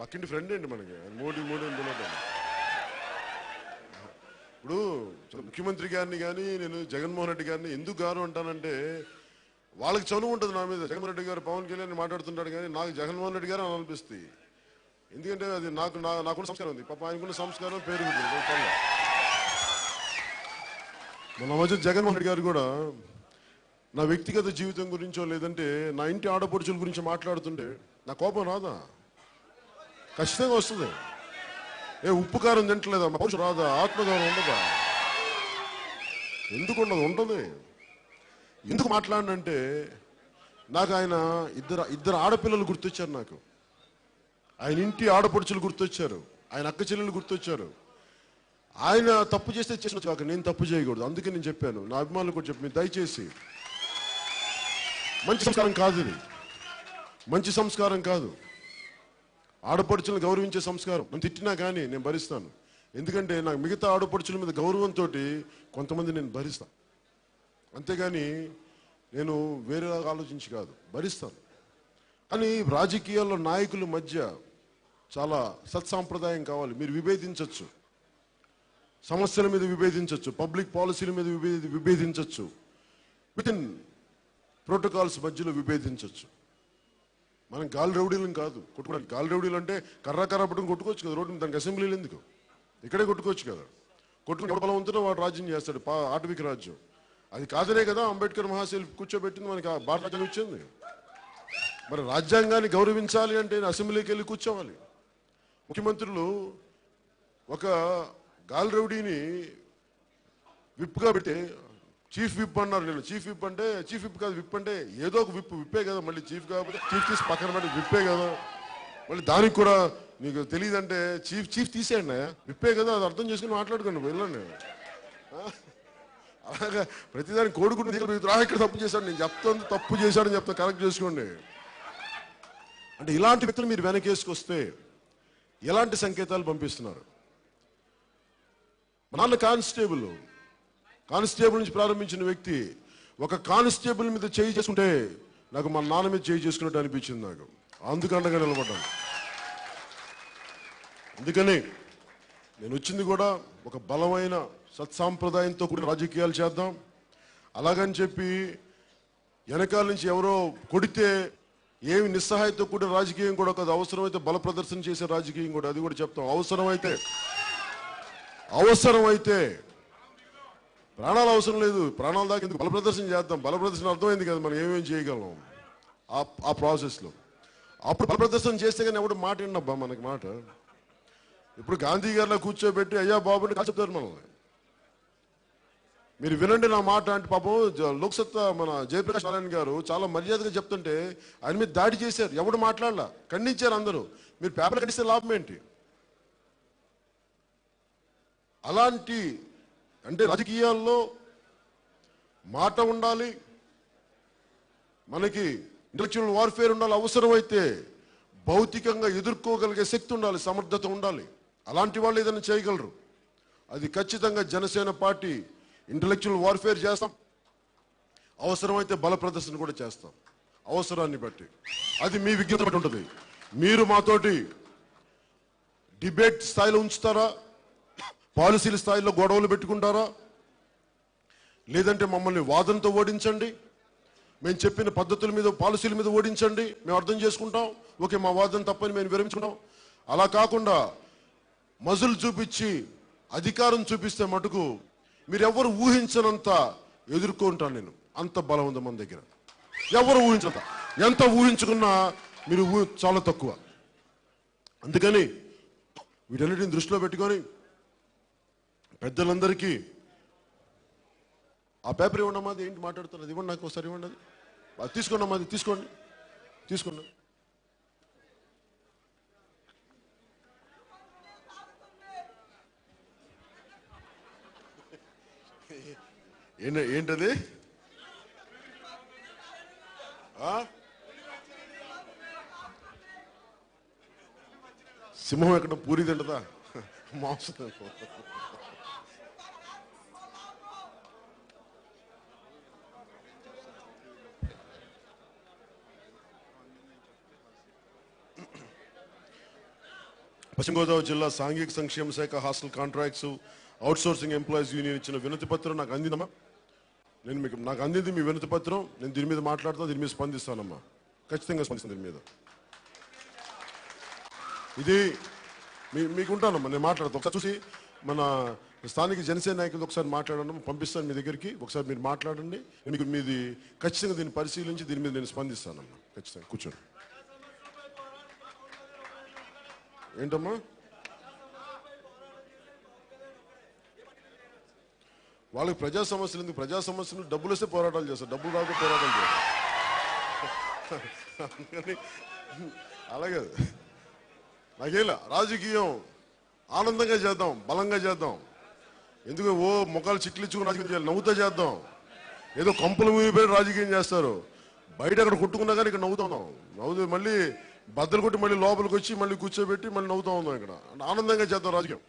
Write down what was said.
పక్కింటి ఫ్రెండ్ అండి మనకి? మోడీ మోడీ అని పిలవడం. ఇప్పుడు ముఖ్యమంత్రి గారిని కానీ నేను జగన్మోహన్ రెడ్డి గారిని ఎందుకు గారు అంటానంటే వాళ్ళకి చనువు ఉంటుంది నా మీద. జగన్మోహన్ రెడ్డి గారు పవన్ కళ్యాణ్ మాట్లాడుతుంటాడు కానీ నాకు జగన్మోహన్ రెడ్డి గారు అని అనిపిస్తుంది. ఎందుకంటే అది నాకు నా నాకున్న సంస్కారం ఉంది. పాప ఆయనకున్న సంస్కారం పేరు మన మధ్య జగన్మోహన్ రెడ్డి గారు కూడా నా వ్యక్తిగత జీవితం గురించో లేదంటే నా ఇంటి ఆడపడుచుల గురించి మాట్లాడుతుంటే నా కోపం రాదా? ఖచ్చితంగా వస్తుంది. ఏ ఉప్పు కారం తింటలేదా? మా రాదు రాదా? ఆత్మగౌరవం ఉండదా? ఎందుకు ఉండదు? ఉంటుంది. ఎందుకు మాట్లాడినంటే నాకు ఆయన ఇద్దరు ఇద్దరు ఆడపిల్లలు గుర్తొచ్చారు నాకు. ఆయన ఇంటి ఆడపడుచులు గుర్తొచ్చారు. ఆయన అక్క చెల్లెలు గుర్తొచ్చారు. ఆయన తప్పు చేస్తే చేసిన కాక నేను తప్పు చేయకూడదు. అందుకే నేను చెప్పాను. నా అభిమానులు కూడా చెప్పి దయచేసి. మంచి సంస్కారం కాదు ఇది. మంచి సంస్కారం కాదు. ఆడపడుచులను గౌరవించే సంస్కారం. నన్ను తిట్టినా కానీ నేను భరిస్తాను. ఎందుకంటే నాకు మిగతా ఆడపడుచుల మీద గౌరవంతో కొంతమంది నేను భరిస్తాను అంతేగాని నేను వేరేలాగా ఆలోచించి కాదు భరిస్తాను. కానీ రాజకీయాల్లో నాయకుల మధ్య చాలా సత్సాంప్రదాయం కావాలి. మీరు విభేదించవచ్చు సమస్యల మీద విభేదించవచ్చు పబ్లిక్ పాలసీల మీద విభేది విభేదించవచ్చు విత్ ఇన్ ప్రోటోకాల్స్ మధ్యలో విభేదించవచ్చు మనం గాలి రౌడీలం కాదు. కొట్టుకోవడానికి గాలి రౌడీలు అంటే కర్ర కర్ర పట్టుకుని కొట్టుకోవచ్చు కదా రోడ్డు దానికి అసెంబ్లీలు ఎందుకు? ఇక్కడే కొట్టుకోవచ్చు కదా. కొట్టుకుని ఎవరు బలవంతునో వాడు రాజ్యం చేస్తాడు పా ఆటవిక రాజ్యం. అది కాదనే కదా అంబేద్కర్ మహాశైలి కూర్చోబెట్టింది మనకి ఆ భారత రాజ్యం ఇచ్చింది. మరి రాజ్యాంగాన్ని గౌరవించాలి అంటే అసెంబ్లీకి వెళ్ళి కూర్చోవాలి. ముఖ్యమంత్రులు ఒక గాలి రౌడీని విప్గా పెట్టి చీఫ్ విప్ అన్నారు నేను చీఫ్ విప్ అంటే చీఫ్ విప్ కాదు విప్ అంటే ఏదో ఒక విప్ విప్పే కదా మళ్ళీ చీఫ్ కాకపోతే చీఫ్ తీసి పక్కన పెట్టి విప్పే కదా. మళ్ళీ దానికి కూడా నీకు తెలియదంటే చీఫ్ చీఫ్ తీసేయండి విప్పే కదా అది అర్థం చేసుకుని మాట్లాడుకోండి వెళ్ళండి. అలాగే అలాగా ప్రతిదాని కోడుకుంటూ ఇక్కడ తప్పు చేశాడు నేను చెప్తాను తప్పు చేశాడని చెప్తాను కరెక్ట్ చేసుకోండి. అంటే ఇలాంటి వ్యక్తులు మీరు వెనకేసుకొస్తే ఎలాంటి సంకేతాలు పంపిస్తున్నారు? నాన్న కానిస్టేబుల్ కానిస్టేబుల్ నుంచి ప్రారంభించిన వ్యక్తి ఒక కానిస్టేబుల్ మీద చేయి చేసుకుంటే నాకు మా నాన్న మీద చేయి చేసుకున్నట్టు అనిపించింది నాకు. అందుకండగా నిలబడ్డాను. అందుకని నేను వచ్చింది కూడా ఒక బలమైన సత్సాంప్రదాయంతో కూడిన రాజకీయాలు చేద్దాం. అలాగని చెప్పి వెనకాల నుంచి ఎవరో కొడితే ఏమి నిస్సహాయతో కూడిన రాజకీయం కూడా కాదు అవసరమైతే బల ప్రదర్శన చేసే రాజకీయం కూడా అది కూడా చెప్తాం. అవసరమైతే అవసరమైతే ప్రాణాలు అవసరం లేదు. ప్రాణాల దాకా ఎందుకు? బల ప్రదర్శన చేద్దాం. బలప్రదర్శన అర్థమైంది కదా మనం ఏమేమి చేయగలం? ఆ ఆ ప్రాసెస్లో అప్పుడు బలప్రదర్శన చేస్తే కానీ ఎవడు మాట విన్నబ్బా మనకి మాట? ఇప్పుడు గాంధీ గారిలో కూర్చోబెట్టి అయ్యా బాబు అని చెప్తారు మనల్ని. మీరు వినండి నా మాట అంటే పాపం లోక్సత్తా మన జయప్రకాష్ నారాయణ గారు చాలా మర్యాదగా చెప్తుంటే ఆయన మీద దాడి చేశారు. ఎవడు మాట్లాడలా? ఖండించారు అందరూ. మీరు పేపర్ కట్టిస్తే లాభం ఏంటి? అలాంటి అంటే రాజకీయాల్లో మాట ఉండాలి మనకి ఇంటలెక్చువల్ వార్ఫేర్ ఉండాలి అవసరమైతే భౌతికంగా ఎదుర్కోగలిగే శక్తి ఉండాలి సమర్థత ఉండాలి. అలాంటి వాళ్ళు ఏదైనా చేయగలరు? అది ఖచ్చితంగా జనసేన పార్టీ ఇంటలెక్చువల్ వార్ఫేర్ చేస్తాం. అవసరమైతే బల ప్రదర్శన కూడా చేస్తాం. అవసరాన్ని బట్టి. అది మీ విజ్ఞత బట్టి ఉంటుంది. మీరు మాతోటి డిబేట్ స్థాయిలో ఉంచుతారా? పాలసీల స్థాయిలో గొడవలు పెట్టుకుంటారా? లేదంటే మమ్మల్ని వాదనతో ఓడించండి. మేము చెప్పిన పద్ధతుల మీద పాలసీల మీద ఓడించండి. మేము అర్థం చేసుకుంటాం. ఓకే మా వాదన తప్పని మేము విరమించుకుంటాం. అలా కాకుండా మజులు చూపించి అధికారం చూపిస్తే మటుకు మీరెవరు ఊహించనంత ఎదుర్కొంటాను నేను. అంత బలం ఉంది మన దగ్గర. ఎవరు ఊహించంత ఎంత ఊహించుకున్నా మీరు చాలా తక్కువ. అందుకని వీటన్నిటిని దృష్టిలో పెట్టుకొని పెద్దలందరికీ ఆ పేపర్ ఇవ్వండి అది ఏంటి మాట్లాడుతున్నది? ఇవ్వండి నాకు ఒకసారి ఇవ్వండి అది. అది తీసుకోండి అమ్మా అది తీసుకోండి. తీసుకోండి. ఏంటి ఏంటది? ఆ? సింహం ఎక్కడ పూరి తింటదా? మాంసం పశ్చిమ గోదావరి జిల్లా సాంఘిక సంక్షేమ శాఖ hostel contracts outsourcing employees union ఇచ్చిన వినతి పత్రం నాకు అందిందమ్మా. నేను మీకు నాకు అందింది మీ వినతి పత్రం. నేను దీని మీద మాట్లాడుతాను దీని మీద స్పందిస్తానమ్మా. ఖచ్చితంగా స్పందిస్తాను దీని మీద. ఇది మీ మీకు ఉంటానమ్మా నేను మాట్లాడతాను ఒకసారి చూసి మన స్థానిక జనసేన నాయకులు ఒకసారి మాట్లాడడం పంపిస్తాను మీ దగ్గరికి. ఒకసారి మీరు మాట్లాడండి. మీకు మీది ఖచ్చితంగా దీన్ని పరిశీలించి దీని మీద నేను స్పందిస్తానమ్మా. ఖచ్చితంగా కూర్చోండి. ఏంటమ్మా? వాళ్ళకి ప్రజా సమస్యలు ఎందుకు? ప్రజా సమస్యలు డబ్బులు వస్తే పోరాటాలు చేస్తారు. డబ్బులు రాక పోరాటాలు చేస్తారు అలాగే. నాకేలా? రాజకీయం. ఆనందంగా చేద్దాం. బలంగా చేద్దాం. ఎందుకు? ఓ ముఖాలు చిట్లించుకుని రాజకీయం చేయాలి. నవ్వుతా చేద్దాం. ఏదో కంపులు మూగిపోయి రాజకీయం చేస్తారు. బయట అక్కడ కొట్టుకున్నా కానీ ఇక్కడ నవ్వుతాం. నవ్వుతూ మళ్ళీ బద్దలు కొట్టి మళ్ళీ లోపలికి వచ్చి మళ్ళీ కూర్చోబెట్టి మళ్ళీ నవ్వుతా ఉందాం ఇక్కడ. ఆనందంగా చేద్దాం రాజకీయం.